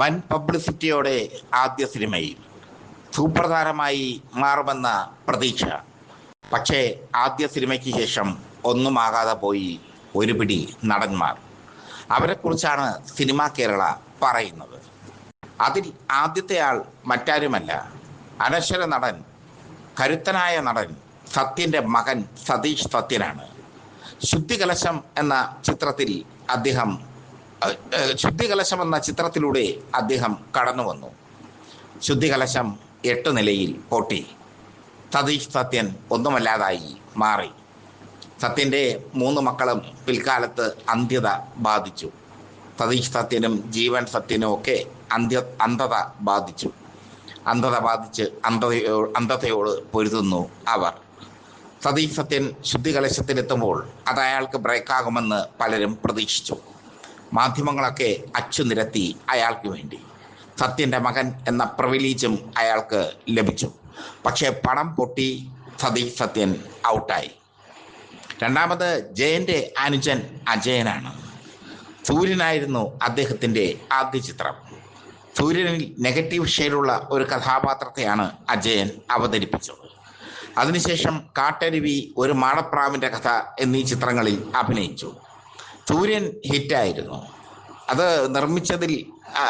വൻ പബ്ലിസിറ്റിയോടെ ആദ്യ സിനിമയിൽ സൂപ്പർ മാറുമെന്ന പ്രതീക്ഷ. പക്ഷേ ആദ്യ സിനിമയ്ക്ക് ശേഷം ഒന്നുമാകാതെ പോയി ഒരു പിടി നടന്മാർ. അവരെക്കുറിച്ചാണ് സിനിമ കേരള പറയുന്നത്. അതിൽ ആദ്യത്തെ ആൾ മറ്റാരുമല്ല. അനശ്വര നടൻ കരുത്തനായ നടൻ സത്യന്റെ മകൻ സതീഷ് സത്യനാണ്. ശുദ്ധികലശം എന്ന ചിത്രത്തിൽ അദ്ദേഹം ശുദ്ധികലശം എന്ന ചിത്രത്തിലൂടെ അദ്ദേഹം കടന്നു വന്നു. ശുദ്ധികലശം എട്ട് നിലയിൽ പൊട്ടി. സതീഷ് സത്യൻ ഒന്നുമല്ലാതായി മാറി. സത്യന്റെ മൂന്ന് മക്കളും പിൽക്കാലത്ത് അന്ത്യത ബാധിച്ചു. സതീഷ് സത്യനും ജീവൻ സത്യനും ഒക്കെ അന്ത്യ അന്ധത ബാധിച്ചു. അന്ധത ബാധിച്ച് അന്ധതയോ അന്ധതയോട് പൊരുതുന്നു അവർ. സതീഷ് സത്യൻ ശുദ്ധികലശത്തിലെത്തുമ്പോൾ അത് അയാൾക്ക് ബ്രേക്കാകുമെന്ന് പലരും പ്രതീക്ഷിച്ചു. മാധ്യമങ്ങളൊക്കെ അച്ചുനിരത്തി അയാൾക്ക് വേണ്ടി. സത്യന്റെ മകൻ എന്ന പ്രിവിലീജും അയാൾക്ക് ലഭിച്ചു. പക്ഷേ പണം പൊട്ടി സതീഷ് സത്യൻ ഔട്ടായി. രണ്ടാമത് ജയന്റെ അനുജൻ അജയനാണ്. സൂര്യനായിരുന്നു അദ്ദേഹത്തിന്റെ ആദ്യ ചിത്രം. സൂര്യനിൽ നെഗറ്റീവ് ഷെയ്ഡുള്ള ഒരു കഥാപാത്രത്തെയാണ് അജയൻ അവതരിപ്പിച്ചത്. അതിനുശേഷം കാട്ടരുവി ഒരു മാടപ്രാവിന്റെ കഥ എന്നീ ചിത്രങ്ങളിൽ അഭിനയിച്ചു. സൂര്യൻ ഹിറ്റായിരുന്നു. അത് നിർമ്മിച്ചതിൽ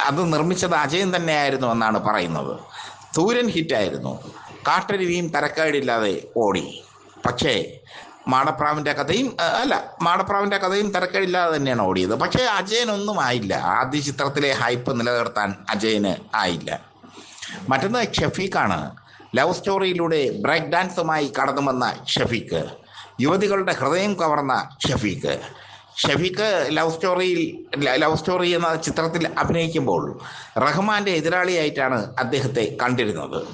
അത് നിർമ്മിച്ചത് അജയൻ തന്നെയായിരുന്നു എന്നാണ് പറയുന്നത്. സൂര്യൻ ഹിറ്റായിരുന്നു. കാട്ടരുവിയും തരക്കേടില്ലാതെ ഓടി. പക്ഷേ മാടപ്രാവിന്റെ കഥയും അല്ല മാടപ്രാവിന്റെ കഥയും തരക്കേടില്ലാതെ തന്നെയാണ് ഓടിയത്. പക്ഷേ അജയനൊന്നും ആയില്ല. ആദ്യ ചിത്രത്തിലെ ഹൈപ്പ് നിലനിർത്താൻ അജയന് ആയില്ല. മറ്റൊന്ന് ഷഫീഖാണ്. ലവ് സ്റ്റോറിയിലൂടെ ബ്രേക്ക് ഡാൻസുമായി കടന്നു വന്ന ഷഫീഖ്. യുവതികളുടെ ഹൃദയം കവർന്ന ഷഫീഖ്. ഷഫീഖ് ലവ് സ്റ്റോറിയിൽ ലവ് സ്റ്റോറി എന്ന ചിത്രത്തിൽ അഭിനയിക്കുമ്പോൾ റഹ്മാന്റെ എതിരാളിയായിട്ടാണ് അദ്ദേഹത്തെ കണ്ടിരുന്നത്.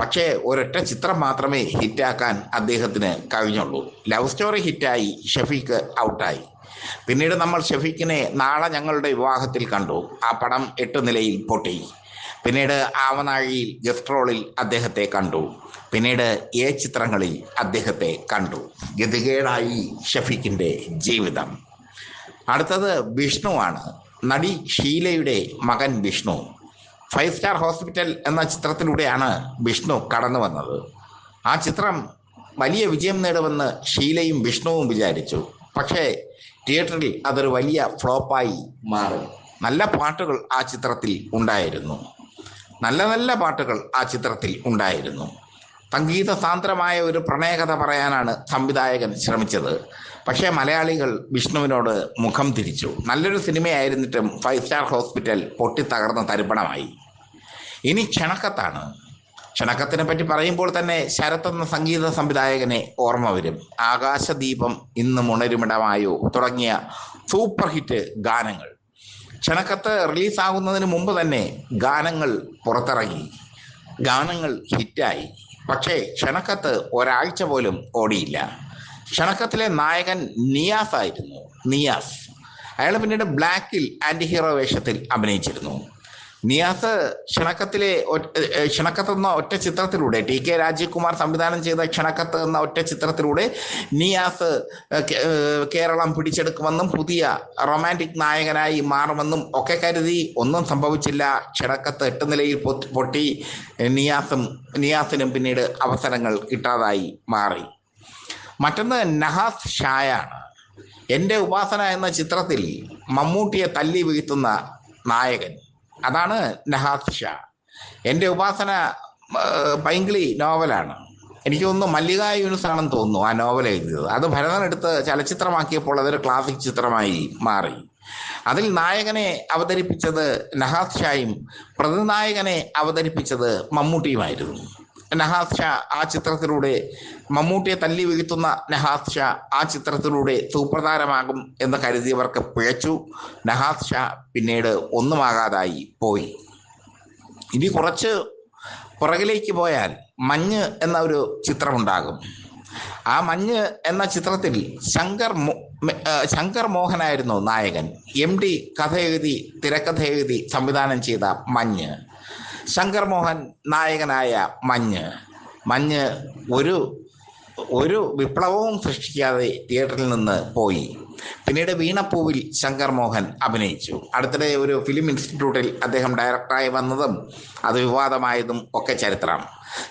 പക്ഷേ ഒരൊറ്റ ചിത്രം മാത്രമേ ഹിറ്റാക്കാൻ അദ്ദേഹത്തിന് കഴിഞ്ഞുള്ളൂ. ലവ് സ്റ്റോറി ഹിറ്റായി ഷഫീഖ് ഔട്ടായി. പിന്നീട് നമ്മൾ ഷഫീഖിനെ നാളെ ഞങ്ങളുടെ വിവാഹത്തിൽ കണ്ടു. ആ പടം എട്ട് നിലയിൽ പൊട്ടി. പിന്നീട് ആവനാഴിയിൽ ഗസ്റ്റ് റോളിൽ അദ്ദേഹത്തെ കണ്ടു. പിന്നീട് ഏ ചിത്രങ്ങളിൽ അദ്ദേഹത്തെ കണ്ടു. ഗതികേടായി ഷഫീഖിന്റെ ജീവിതം. അടുത്തത് വിഷ്ണുവാണ്. നടി ഷീലയുടെ മകൻ വിഷ്ണു. ഫൈവ് സ്റ്റാർ ഹോസ്പിറ്റൽ എന്ന ചിത്രത്തിലൂടെയാണ് വിഷ്ണു കടന്നു വന്നത്. ആ ചിത്രം വലിയ വിജയം നേടുമെന്ന് ഷീലയും വിഷ്ണുവും വിചാരിച്ചു. പക്ഷേ തിയേറ്ററിൽ അതൊരു വലിയ ഫ്ലോപ്പായി മാറി. നല്ല പാട്ടുകൾ ആ ചിത്രത്തിൽ ഉണ്ടായിരുന്നു. നല്ല നല്ല പാട്ടുകൾ ആ ചിത്രത്തിൽ ഉണ്ടായിരുന്നു. സംഗീത സാന്ദ്രമായ ഒരു പ്രണയകഥ പറയാനാണ് സംവിധായകൻ ശ്രമിച്ചത്. പക്ഷേ മലയാളികൾ വിഷ്ണുവിനോട് മുഖം തിരിച്ചു. നല്ലൊരു സിനിമയായിരുന്നിട്ടും ഫൈവ് സ്റ്റാർ ഹോസ്പിറ്റൽ പൊട്ടിത്തകർന്ന തരിപ്പണമായി. ഇനി ക്ഷണക്കത്താണ്. ക്ഷണക്കത്തിനെ പറ്റി പറയുമ്പോൾ തന്നെ ശരത് എന്ന സംഗീത സംവിധായകനെ ഓർമ്മ വരും. ആകാശദീപം ഇന്ന് ഉണരുമിടമായോ തുടങ്ങിയ സൂപ്പർ ഹിറ്റ് ഗാനങ്ങൾ. ക്ഷണക്കത്ത് റിലീസാകുന്നതിന് മുമ്പ് തന്നെ ഗാനങ്ങൾ പുറത്തിറങ്ങി. ഗാനങ്ങൾ ഹിറ്റായി. പക്ഷേ ക്ഷണക്കത്ത് ഒരാഴ്ച പോലും ഓടിയില്ല. ക്ഷണക്കത്തിലെ നായകൻ നിയാസ് ആയിരുന്നു നിയാസ്. അയാൾ പിന്നീട് ബ്ലാക്കിൽ ആന്റി ഹീറോ വേഷത്തിൽ അഭിനയിച്ചിരുന്നു. നിയാസ് ക്ഷണക്കത്തിലെ ക്ഷണക്കത്ത് എന്ന ഒറ്റ ചിത്രത്തിലൂടെ ടി കെ രാജീവ്കുമാർ സംവിധാനം ചെയ്ത ക്ഷണക്കത്ത് എന്ന ഒറ്റ ചിത്രത്തിലൂടെ നിയാസ് കേരളം പിടിച്ചെടുക്കുമെന്നും പുതിയ റൊമാന്റിക് നായകനായി മാറുമെന്നും ഒക്കെ കരുതി ഒന്നും സംഭവിച്ചില്ല. ക്ഷണക്കത്ത് എട്ട് നിലയിൽ പൊട്ടി നിയാസും നിയാസിനും പിന്നീട് അവസരങ്ങൾ കിട്ടാതായി മാറി. മറ്റൊന്ന് നഹാസ് ഷായാണ്. എന്റെ ഉപാസന എന്ന ചിത്രത്തിൽ മമ്മൂട്ടിയെ തല്ലി വീഴ്ത്തുന്ന നായകൻ. അതാണ് നഹാസ് ഷാ. എന്റെ ഉപാസന പൈങ്കിളി നോവലാണ്. എനിക്ക് തോന്നുന്നു മല്ലിക ആണെന്ന് തോന്നുന്നു ആ നോവൽ എഴുതിയത്. അത് ഭരതൻ എടുത്ത് ചലച്ചിത്രമാക്കിയപ്പോൾ അതൊരു ക്ലാസിക് ചിത്രമായി മാറി. അതിൽ നായകനെ അവതരിപ്പിച്ചത് നഹാസ് ഷായും പ്രതിനായകനെ അവതരിപ്പിച്ചത് മമ്മൂട്ടിയുമായിരുന്നു. നഹാസ് ഷാ ആ ചിത്രത്തിലൂടെ മമ്മൂട്ടിയെ തല്ലി വീഴ്ത്തുന്ന നഹാസ് ഷാ ആ ചിത്രത്തിലൂടെ സുപ്രധാനമാകും എന്ന് കരുതിയവർക്ക് പിഴച്ചു. നഹാസ് ഷാ പിന്നീട് ഒന്നുമാകാതായി പോയി. ഇനി കുറച്ച് പുറകിലേക്ക് പോയാൽ മഞ്ഞ് എന്ന ഒരു ചിത്രമുണ്ടാകും. ആ മഞ്ഞ് എന്ന ചിത്രത്തിൽ ശങ്കർ ശങ്കർ മോഹനായിരുന്നു നായകൻ. എം ഡി കഥ എഴുതി തിരക്കഥ എഴുതി സംവിധാനം ചെയ്ത മഞ്ഞ്. ശങ്കർ മോഹൻ നായകനായ മഞ്ഞ്. മഞ്ഞ് ഒരു ഒരു വിപ്ലവവും സൃഷ്ടിക്കാതെ തിയേറ്ററിൽ നിന്ന് പോയി. പിന്നീട് വീണപ്പൂവിൽ ശങ്കർ മോഹൻ അഭിനയിച്ചു. അടുത്തിടെ ഒരു ഫിലിം ഇൻസ്റ്റിറ്റ്യൂട്ടിൽ അദ്ദേഹം ഡയറക്ടറായി വന്നതും അത് വിവാദമായതും ഒക്കെ ചരിത്രം.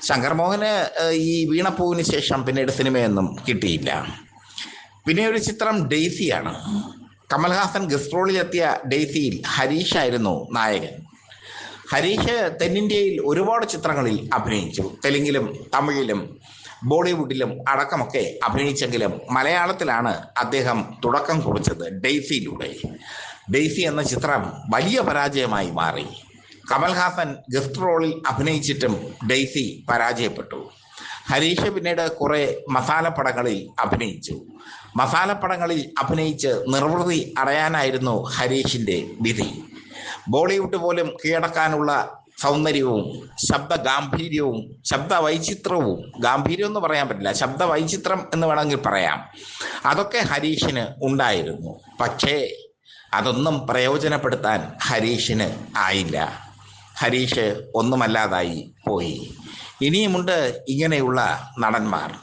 ശങ്കർ മോഹന് ഈ വീണപ്പൂവിന് ശേഷം പിന്നീട് സിനിമയൊന്നും കിട്ടിയില്ല. പിന്നെ ഒരു ചിത്രം ഡെയ്സിയാണ്. കമൽഹാസൻ ഗസ്ട്രോളിലെത്തിയ ഡെയ്സിയിൽ ഹരീഷായിരുന്നു നായകൻ. ഹരീഷ് തെന്നിന്ത്യയിൽ ഒരുപാട് ചിത്രങ്ങളിൽ അഭിനയിച്ചു. തെലുങ്കിലും തമിഴിലും ബോളിവുഡിലും അടക്കമൊക്കെ അഭിനയിച്ചെങ്കിലും മലയാളത്തിലാണ് അദ്ദേഹം തുടക്കം കുറിച്ചത് ഡെയ്സിയിലൂടെ. ഡെയ്സി എന്ന ചിത്രം വലിയ പരാജയമായി മാറി. കമൽഹാസൻ ഗസ്റ്റ് റോളിൽ അഭിനയിച്ചിട്ടും ഡെയ്സി പരാജയപ്പെട്ടു. ഹരീഷ് പിന്നീട് കുറെ മസാലപ്പടങ്ങളിൽ അഭിനയിച്ചു. മസാലപ്പടങ്ങളിൽ അഭിനയിച്ച് നിർവൃതി അടയാനായിരുന്നു ഹരീഷിന്റെ വിധി. ബോളിവുഡ് പോലും കീഴടക്കാനുള്ള സൗന്ദര്യവും ശബ്ദ ഗാംഭീര്യവും ശബ്ദ വൈചിത്രവും ഗാംഭീര്യം എന്ന് പറയാൻ പറ്റില്ല ശബ്ദ വൈചിത്രം എന്ന് വേണമെങ്കിൽ പറയാം. അതൊക്കെ ഹരീഷിന് ഉണ്ടായിരുന്നു. പക്ഷേ അതൊന്നും പ്രയോജനപ്പെടുത്താൻ ഹരീഷിന് ആയില്ല. ഹരീഷ് ഒന്നുമല്ലാതായി പോയി. ഇനിയുമുണ്ട് ഇങ്ങനെയുള്ള നടന്മാർ.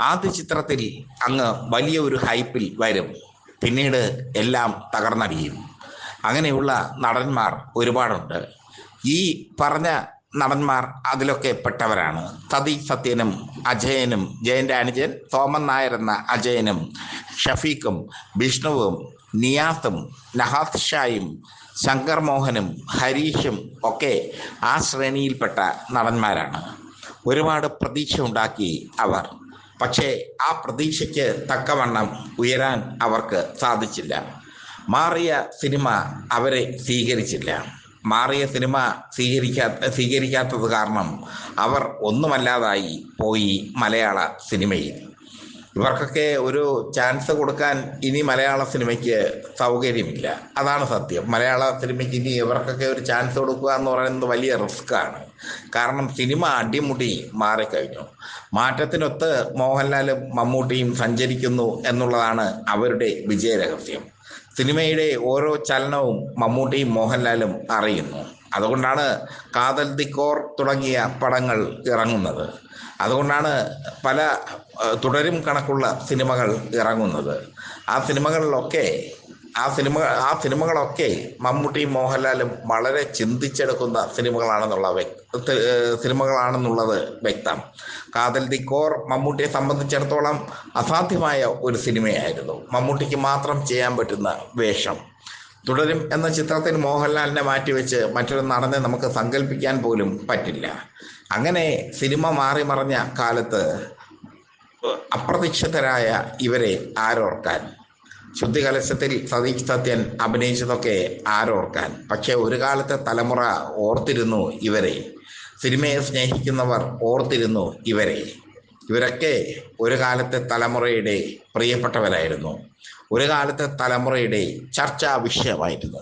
ആദ്യ ചിത്രത്തിൽ അങ്ങ് വലിയ ഒരു ഹൈപ്പിൽ വരും. പിന്നീട് എല്ലാം തകർന്നടിയും. അങ്ങനെയുള്ള നടന്മാർ ഒരുപാടുണ്ട്. ഈ പറഞ്ഞ നടന്മാർ അതിലൊക്കെ പെട്ടവരാണ്. തതി സത്യനും അജയനും ജയന്റെ അനുജൻ തോമൻ നായർ എന്ന അജയനും ഷഫീഖും വിഷ്ണുവും നിയാസും നഹാദ് ഷായും ശങ്കർ മോഹനും ഹരീഷും ഒക്കെ ആ ശ്രേണിയിൽപ്പെട്ട നടന്മാരാണ്. ഒരുപാട് പ്രതീക്ഷ ഉണ്ടാക്കി അവർ. പക്ഷേ ആ പ്രതീക്ഷയ്ക്ക് തക്കവണ്ണം ഉയരാൻ അവർക്ക് സാധിച്ചില്ല. മാറിയ സിനിമ അവരെ സ്വീകരിച്ചില്ല. മാറിയ സിനിമ സ്വീകരിക്കാത്ത സ്വീകരിക്കാത്തത് കാരണം അവർ ഒന്നുമല്ലാതായി പോയി മലയാള സിനിമയിൽ. ഇവർക്കൊക്കെ ഒരു ചാൻസ് കൊടുക്കാൻ ഇനി മലയാള സിനിമയ്ക്ക് സൗകര്യമില്ല. അതാണ് സത്യം. മലയാള സിനിമയ്ക്ക് ഇനി ഇവർക്കൊക്കെ ഒരു ചാൻസ് കൊടുക്കുക എന്ന് പറയുന്നത് വലിയ റിസ്ക്കാണ് കാരണം സിനിമ അടിമുടി മാറിക്കഴിഞ്ഞു. മാറ്റത്തിനൊത്ത് മോഹൻലാലും മമ്മൂട്ടിയും സഞ്ചരിക്കുന്നു എന്നുള്ളതാണ് അവരുടെ വിജയരഹസ്യം. സിനിമയുടെ ഓരോ ചലനവും മമ്മൂട്ടിയും മോഹൻലാലും അറിയുന്നു. അതുകൊണ്ടാണ് കാതൽ ദിക്കോർ തുടങ്ങിയ പടങ്ങൾ ഇറങ്ങുന്നത്. അതുകൊണ്ടാണ് പല തുടരും കണക്കുള്ള സിനിമകൾ ഇറങ്ങുന്നത്. ആ സിനിമകളിലൊക്കെ ആ സിനിമ ആ സിനിമകളൊക്കെ മമ്മൂട്ടിയും മോഹൻലാലും വളരെ ചിന്തിച്ചെടുക്കുന്ന സിനിമകളാണെന്നുള്ള സിനിമകളാണെന്നുള്ളത് വ്യക്തം. കാതൽ ദി കോർ മമ്മൂട്ടിയെ സംബന്ധിച്ചിടത്തോളം അസാധ്യമായ ഒരു സിനിമയായിരുന്നു. മമ്മൂട്ടിക്ക് മാത്രം ചെയ്യാൻ പറ്റുന്ന വേഷം. തുടരും എന്ന ചിത്രത്തിൽ മോഹൻലാലിനെ മാറ്റിവെച്ച് മറ്റൊരു നടനെ നമുക്ക് സങ്കല്പിക്കാൻ പോലും പറ്റില്ല. അങ്ങനെ സിനിമ മാറി മറഞ്ഞ കാലത്ത് അപ്രതീക്ഷിതരായ ഇവരെ ആരോർക്കാൻ ശുദ്ധികലശത്തിൽ സതീഷ് സത്യൻ അഭിനയിച്ചതൊക്കെ ആരോർക്കാൻ. പക്ഷെ ഒരു കാലത്തെ തലമുറ ഓർത്തിരുന്നു ഇവരെ. സിനിമയെ സ്നേഹിക്കുന്നവർ ഓർത്തിരുന്നു ഇവരെ. ഇവരൊക്കെ ഒരു കാലത്തെ തലമുറയുടെ പ്രിയപ്പെട്ടവരായിരുന്നു. ഒരു കാലത്തെ തലമുറയുടെ ചർച്ചാ വിഷയമായിരുന്നു